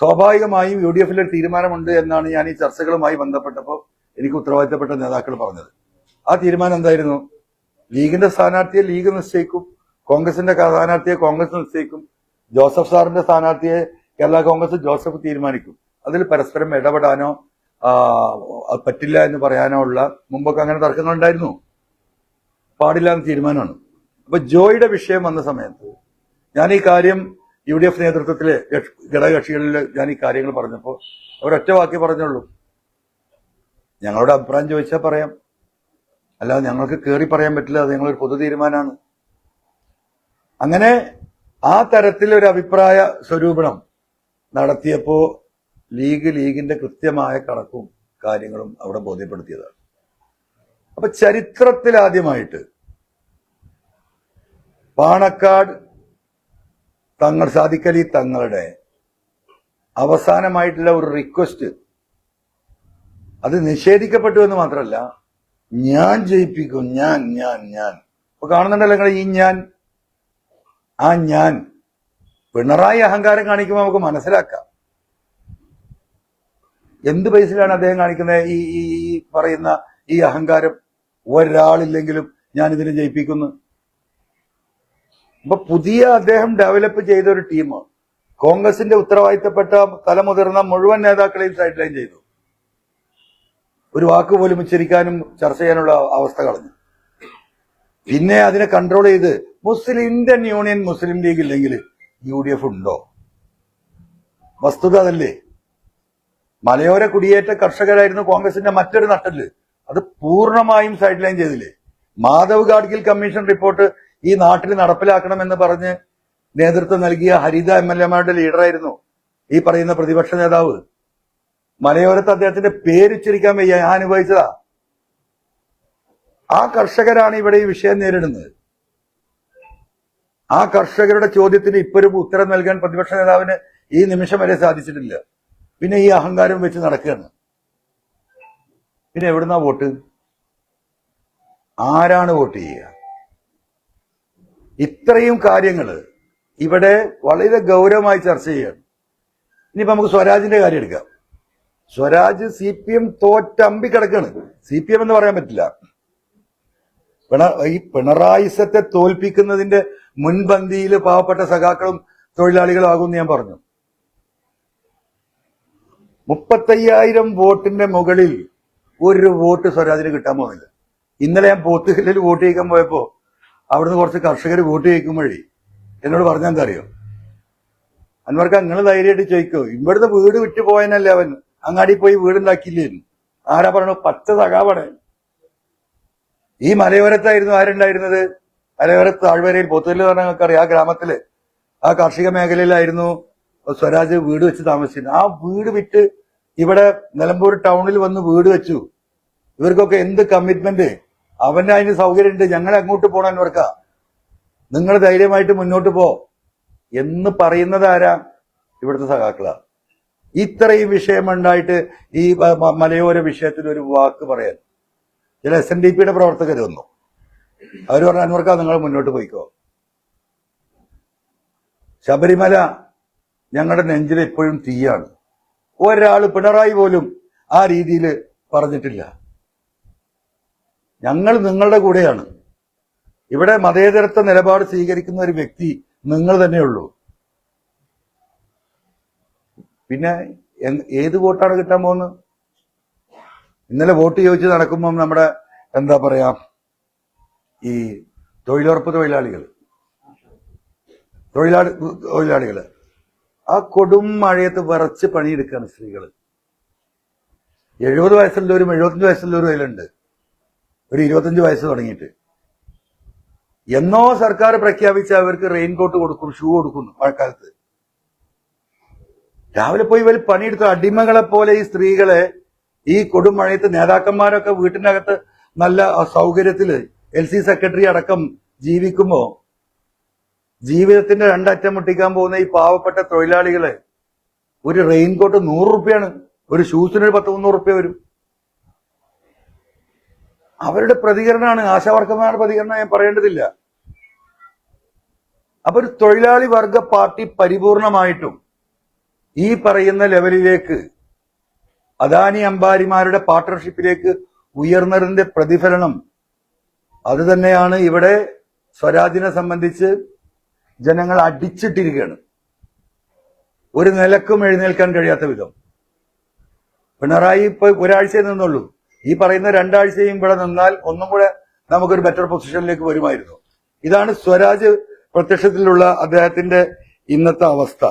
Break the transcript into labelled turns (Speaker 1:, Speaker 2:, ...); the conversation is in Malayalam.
Speaker 1: സ്വാഭാവികമായും യു ഡി എഫിൽ ഒരു തീരുമാനമുണ്ട് എന്നാണ് ഞാൻ ഈ ചർച്ചകളുമായി ബന്ധപ്പെട്ടപ്പോൾ എനിക്ക് ഉത്തരവാദിത്തപ്പെട്ട നേതാക്കൾ പറഞ്ഞത്. ആ തീരുമാനം എന്തായിരുന്നു? ലീഗിന്റെ സ്ഥാനാർത്ഥിയെ ലീഗ് നിശ്ചയിക്കും കോൺഗ്രസിന്റെ സ്ഥാനാർത്ഥിയെ കോൺഗ്രസ് നിശ്ചയിക്കും ജോസഫ് സാറിന്റെ സ്ഥാനാർത്ഥിയെ കേരള കോൺഗ്രസ് ജോസഫ് തീരുമാനിക്കും. അതിൽ പരസ്പരം ഇടപെടാനോ പറ്റില്ല എന്ന് പറയാനോ ഉള്ള മുമ്പൊക്കെ അങ്ങനെ തർക്കങ്ങൾ ഉണ്ടായിരുന്നു പാടില്ല എന്ന് തീരുമാനമാണ്. അപ്പൊ ജോയിയുടെ വിഷയം വന്ന സമയത്ത് ഞാൻ ഈ കാര്യം യു ഡി എഫ് നേതൃത്വത്തിലെ ഘടകകക്ഷികളിൽ ഞാൻ ഈ കാര്യങ്ങൾ പറഞ്ഞപ്പോൾ അവരൊറ്റ വാക്കി പറഞ്ഞുള്ളൂ. ഞങ്ങളുടെ അഭിപ്രായം ചോദിച്ചാൽ പറയാം. അല്ലാതെ ഞങ്ങൾക്ക് കയറി പറയാൻ പറ്റില്ല അത് ഞങ്ങളൊരു പൊതു തീരുമാനമാണ്. അങ്ങനെ ആ തരത്തിലൊരു അഭിപ്രായ സ്വരൂപണം നടത്തിയപ്പോൾ ലീഗ് ലീഗിന്റെ കൃത്യമായ കണക്കും കാര്യങ്ങളും അവിടെ ബോധ്യപ്പെടുത്തിയതാണ്. അപ്പൊ ചരിത്രത്തിലാദ്യമായിട്ട് പാണക്കാട് തങ്ങൾ സാധിക്കലി തങ്ങളുടെ. അവസാനമായിട്ടുള്ള ഒരു റിക്വസ്റ്റ് അത് നിഷേധിക്കപ്പെട്ടു എന്ന് മാത്രമല്ല ഞാൻ ജയിപ്പിക്കും ഞാൻ ഞാൻ ഞാൻ. ഇപ്പൊ കാണുന്നുണ്ടല്ലോ നിങ്ങൾ ഈ ഞാൻ ആ ഞാൻ. പിണറായി അഹങ്കാരം കാണിക്കുമ്പോൾ നമുക്ക് മനസ്സിലാക്കാം. എന്ത് പൈസയിലാണ് അദ്ദേഹം കാണിക്കുന്നത് ഈ ഈ പറയുന്ന ഈ അഹങ്കാരം? ഒരാളില്ലെങ്കിലും ഞാൻ ഇതിനെ ജയിപ്പിക്കുന്നു. അപ്പൊ പുതിയ അദ്ദേഹം ഡെവലപ്പ് ചെയ്ത ഒരു ടീം കോൺഗ്രസിന്റെ ഉത്തരവാദിത്തപ്പെട്ട തലമുതിർന്ന മുഴുവൻ നേതാക്കളെയും സൈഡ് ലൈൻ ചെയ്തു. ഒരു വാക്ക് പോലും ഉച്ചരിക്കാനും ചർച്ച ചെയ്യാനുള്ള അവസ്ഥ കളഞ്ഞു. പിന്നെ അതിനെ കൺട്രോൾ ചെയ്ത് Muslim Indian Union Muslim League ഇല്ലെങ്കിൽ യു ഡി എഫ് ഉണ്ടോ? വസ്തുത അതല്ലേ? മലയോര കുടിയേറ്റ കർഷകരായിരുന്നു കോൺഗ്രസിന്റെ മറ്റൊരു നട്ടൽ അത് പൂർണമായും സൈഡ് ലൈൻ ചെയ്തില്ലേ? മാധവ് ഗാഡ്ഗിൽ കമ്മീഷൻ റിപ്പോർട്ട് ഈ നാട്ടിൽ നടപ്പിലാക്കണം എന്ന് പറഞ്ഞ് നേതൃത്വം നൽകിയ ഹരിത എം എൽ എമാരുടെ ലീഡറായിരുന്നു ഈ പറയുന്ന പ്രതിപക്ഷ നേതാവ്. മലയോരത്ത് അദ്ദേഹത്തിന്റെ പേരുച്ചരിക്കാൻ വയ്യ ഞാൻ അനുഭവിച്ചതാ. ആ കർഷകരാണ് ഇവിടെ ഈ വിഷയം നേരിടുന്നത്. ആ കർഷകരുടെ ചോദ്യത്തിന് ഇപ്പോഴും ഉത്തരം നൽകാൻ പ്രതിപക്ഷ നേതാവിന് ഈ നിമിഷം വരെ സാധിച്ചിട്ടില്ല. പിന്നെ ഈ അഹങ്കാരം വെച്ച് നടക്കുകയാണ്. പിന്നെ എവിടുന്നാ വോട്ട്? ആരാണ് വോട്ട് ചെയ്യുക? ഇത്രയും കാര്യങ്ങൾ ഇവിടെ വളരെ ഗൗരവമായി ചർച്ച ചെയ്യണം ഇനിയിപ്പോ നമുക്ക് സ്വരാജിന്റെ കാര്യം എടുക്കാം. സ്വരാജ് സി പി എം തോറ്റമ്പി കിടക്കാണ്. സി പി എം എന്ന് പറയാൻ പറ്റില്ല. പിണ ഈ പിണറായിസത്തെ തോൽപ്പിക്കുന്നതിന്റെ മുൻപന്തിയിൽ പാവപ്പെട്ട സഖാക്കളും തൊഴിലാളികളും ആകുമെന്ന് ഞാൻ പറഞ്ഞു. മുപ്പത്തയ്യായിരം വോട്ടിന്റെ മുകളിൽ ഒരു വോട്ട് സ്വരാജിന് കിട്ടാൻ പോകുന്നില്ല. ഇന്നലെ ഞാൻ പോത്തുകല്ലിൽ വോട്ട് ചെയ്യിക്കാൻ പോയപ്പോ അവിടുന്ന് കുറച്ച് കർഷകർ വോട്ട് ചെയ്യിക്കുമ്പോഴേ എന്നോട് പറഞ്ഞാൽ എന്താ അറിയോ അന്വർക്ക് നിങ്ങൾ ധൈര്യമായിട്ട് ചോദിക്കോ ഇവിടുന്ന് വീട് വിട്ടു പോയനല്ലേ അവൻ അങ്ങാടി പോയി വീടുണ്ടാക്കിയില്ലേന്നു ആരാ പറഞ്ഞു പച്ച തകാവടെ. ഈ മലയോരത്തായിരുന്നു ആരുണ്ടായിരുന്നത്? മലയോരത്ത് താഴ്വരയിൽ പോത്തുകല്ല് പറഞ്ഞാൽ നിങ്ങൾക്കറിയാം. ആ ഗ്രാമത്തിൽ ആ കാർഷിക മേഖലയിലായിരുന്നു സ്വരാജ് വീട് വെച്ച് താമസിച്ചിരുന്നത്. ആ വീട് വിറ്റ് ഇവിടെ നിലമ്പൂർ ടൗണിൽ വന്ന് വീട് വെച്ചു. ഇവർക്കൊക്കെ എന്ത് കമ്മിറ്റ്മെന്റ് അവന്റെ അതിന് സൗകര്യമുണ്ട്. ഞങ്ങൾ അങ്ങോട്ട് പോകണം ഇവർക്കാ നിങ്ങൾ ധൈര്യമായിട്ട് മുന്നോട്ട് പോ. എന്ന് പറയുന്നത് ആരാ? ഇവിടുത്തെ സഖാക്കളാണ് ഇത്രയും വിഷയമുണ്ടായിട്ട് ഈ മലയോര വിഷയത്തിൽ ഒരു വാക്ക് പറയാൻ. ചില എസ് എൻ ഡി പിയുടെ പ്രവർത്തകർ വന്നു. അവർ പറഞ്ഞ അൻവർക്ക നിങ്ങൾ മുന്നോട്ട് പോയിക്കോ. ശബരിമല ഞങ്ങളുടെ നെഞ്ചിൽ എപ്പോഴും തീയാണ്. ഒരാൾ പിണറായി പോലും ആ രീതിയിൽ പറഞ്ഞിട്ടില്ല. ഞങ്ങൾ നിങ്ങളുടെ കൂടെയാണ്. ഇവിടെ മതേതരത്വ നിലപാട് സ്വീകരിക്കുന്ന ഒരു വ്യക്തി നിങ്ങൾ തന്നെയുള്ളൂ. പിന്നെ ഏത് വോട്ടാണ് കിട്ടാൻ പോകുന്നത്? ഇന്നലെ വോട്ട് ചോദിച്ച് നടക്കുമ്പം നമ്മുടെ എന്താ പറയാ ഈ തൊഴിലുറപ്പ് തൊഴിലാളികൾ തൊഴിലാളി തൊഴിലാളികൾ ആ കൊടും മഴയത്ത് വിറച്ച് പണിയെടുക്കുകയാണ് സ്ത്രീകൾ എഴുപത് വയസ്സുള്ളവരും എഴുപത്തഞ്ച് വയസ്സുള്ളവരും അതിലുണ്ട്. ഒരു ഇരുപത്തഞ്ച് വയസ്സ് തുടങ്ങിയിട്ട്. എന്നോ സർക്കാർ പ്രഖ്യാപിച്ച അവർക്ക് റെയിൻകോട്ട് കൊടുക്കും ഷൂ കൊടുക്കുന്നു മഴക്കാലത്ത്. രാവിലെ പോയി ഇവർ പണിയെടുത്ത അടിമകളെ പോലെ ഈ സ്ത്രീകളെ ഈ കൊടുമഴയത്ത് നേതാക്കന്മാരൊക്കെ വീട്ടിനകത്ത് നല്ല സൗകര്യത്തിൽ എൽ സി സെക്രട്ടറി അടക്കം ജീവിക്കുമ്പോ ജീവിതത്തിന്റെ രണ്ടറ്റം മുട്ടിക്കാൻ പോകുന്ന ഈ പാവപ്പെട്ട തൊഴിലാളികളെ ഒരു റെയിൻകോട്ട് നൂറ് റുപ്യാണ് ഒരു ഷൂസിന് പത്ത് മുന്നൂറ് റുപ്യ വരും. അവരുടെ പ്രതികരണമാണ് ആശാവർക്കന്മാരുടെ പ്രതികരണം ഞാൻ പറയേണ്ടതില്ല. അപ്പൊ ഒരു തൊഴിലാളി വർഗ പാർട്ടി പരിപൂർണമായിട്ടും ഈ പറയുന്ന ലെവലിലേക്ക് അദാനി അംബാരിമാരുടെ പാർട്ട്ണർഷിപ്പിലേക്ക് ഉയർന്നതിന്റെ പ്രതിഫലനം അത് തന്നെയാണ് ഇവിടെ സ്വരാജിനെ സംബന്ധിച്ച് ജനങ്ങൾ അടിച്ചിട്ടിരിക്കുകയാണ്. ഒരു നിലക്കും എഴുന്നേൽക്കാൻ കഴിയാത്ത വിധം. പിണറായി ഇപ്പൊ ഒരാഴ്ചയെ നിന്നുള്ളൂ. ഈ പറയുന്ന രണ്ടാഴ്ചയും ഇവിടെ നിന്നാൽ ഒന്നും കൂടെ നമുക്കൊരു ബെറ്റർ പൊസിഷനിലേക്ക് വരുമായിരുന്നു. ഇതാണ് സ്വരാജ് പ്രത്യക്ഷത്തിലുള്ള അദ്ദേഹത്തിന്റെ ഇന്നത്തെ അവസ്ഥ.